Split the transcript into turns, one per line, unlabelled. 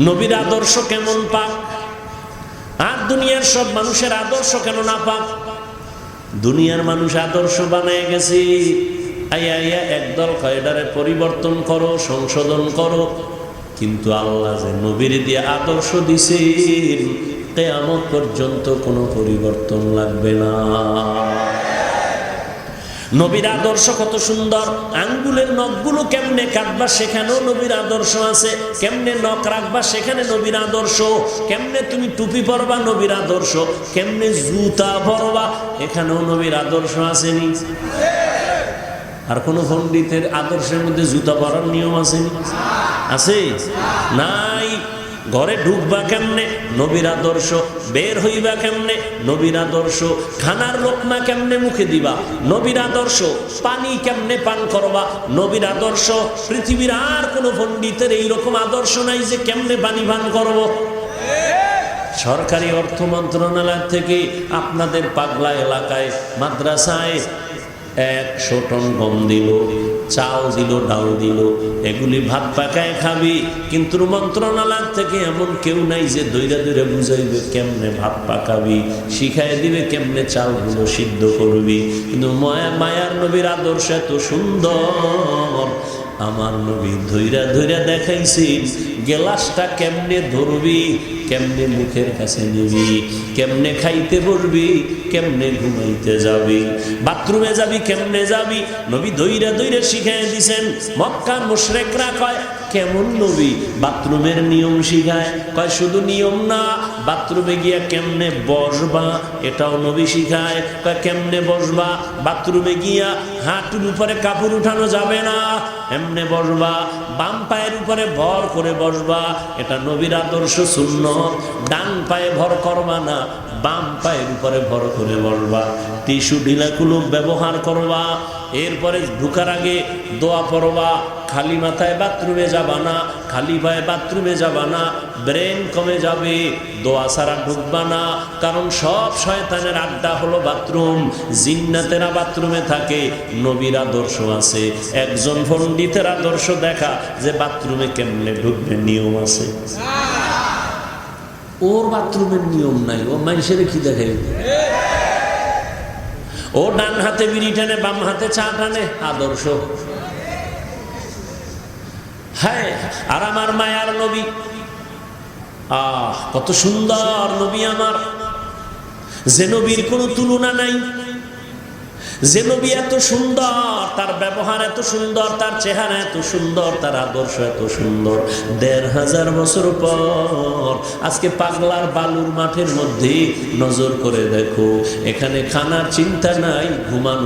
নবীর আদর্শ কেমন পাক? আর দুনিয়ার সব মানুষের আদর্শ কেন না পাক? দুনিয়ার মানুষ আদর্শ বানায় গেছি। একদল কয়ডারে পরিবর্তন করো, সংশোধন করো। কিন্তু আল্লাহ যে নবীর দিয়ে আদর্শ দিছেন, কেয়ামত পর্যন্ত কোনো পরিবর্তন লাগবে না। নবীর আদর্শ কত সুন্দর। আঙ্গুলের নখগুলো কেমনে কাটবা সেখানেও নবীর আদর্শ আছে। কেমনে নখ রাখবা সেখানে নবীর আদর্শ। কেমনে তুমি টুপি পরবা নবীর আদর্শ। কেমনে জুতা পরবা এখানেও নবীর আদর্শ আসেনি। আর কোন পণ্ডিতের আদর্শের মধ্যে জুতা পরার নিয়ম আসেনি। আছে? নাই। ঘরে ঢুকবা কেমনে? নবীর আদর্শ। বের হইবা কেমনে? নবীর আদর্শ। খানার লোকমা কেমনে মুখে দিবা? নবীর আদর্শ। পানি কেমনে পান করবা? নবীর আদর্শ। পৃথিবীর আর কোনো পণ্ডিতের এইরকম আদর্শ নাই যে কেমনে পানি পান করব? সরকারি অর্থ মন্ত্রণালয় থেকে আপনাদের পাগলা এলাকায়, মাদ্রাসায় একশো টন গম দিল, চাল দিল, ডাল দিল। এগুলি ভাত পাকায় খাবি, কিন্তু মন্ত্রণালয় থেকে এমন কেউ নাই যে দৈরা দৈরা বুঝাইবে কেমনে ভাত পাকাবি শিখাই দিবে কেমনে চালগুলো সিদ্ধ করবি। কিন্তু মায়া মায়ার নবীর আদর্শ এত সুন্দর। আমার নবী ধৈরা ধৈরা দেখাইছি, গেলাসটা কেমনে ধরবি, কেমনে মুখের কাছে নিবি, কেমনে খাইতে বলবি কেমনে ঘুমাইতে যাবি? বাথরুমে যাবি, কেমনে যাবি? নবী ধৈরা ধৈরা শিখাই দিছেন, মক্কার মুশরেকরা কয়, কেমন নবী? বাথরুমের নিয়ম শিখায়। কয়, শুধু নিয়ম না, বাথরুমে গিয়া কেমনে বসবা? এটাও নবী শিখায়। কয়, কেমনে বসবা? বাথরুমে গিয়া হাঁটুর উপরে কাপড় উঠানো যাবে না। এমনে বসবা, বাম পায়ের উপরে ভর করে বসবা, এটা নবীর আদর্শ শূন্য ডান পায়ে ভর করবা না, বাম পায়ের উপরে ভর করে বসবা। টিস্যু ঢিলাকুলো ব্যবহার করবা, এরপরে ঢুকার আগে দোয়া পড়বা, খালি মাথায় বাথরুমে যাবা না খালি পায়ে বাথরুমে যাবা না, ব্রেন কমে যাবে, দোয়া ছাড়া ঢুকবা না, কারণ সব শয়তানের আড্ডা হলো বাথরুম। জিন্নাতেরা বাথরুমে থাকে, নবীর আদর্শ আছে। একজন পণ্ডিতের আদর্শ দেখা যে বাথরুমে কেমনে ঢুকবে, নিয়ম আছে। ওর বাথরুমের নিয়ম নাই, ও মানুষের কি দেখাই ও ডান হাতে বিড়ি টানে, বাম হাতে চা টানে, আদর্শ। হ্যাঁ আর আমার মায়ার নবী। আহ, কত সুন্দর নবী আমার। যে নবীর কোনো তুলনা নাই। যে নবী এত সুন্দর, তার ব্যবহার এত সুন্দর, তার চেহারা এত সুন্দর, তার আদর্শ এত সুন্দর। দেড় হাজার বছর পর আজকে পাগলার বালুর মাঠের মধ্যে নজর করে দেখো, এখানে খানার চিন্তা নাই, ঘুমানো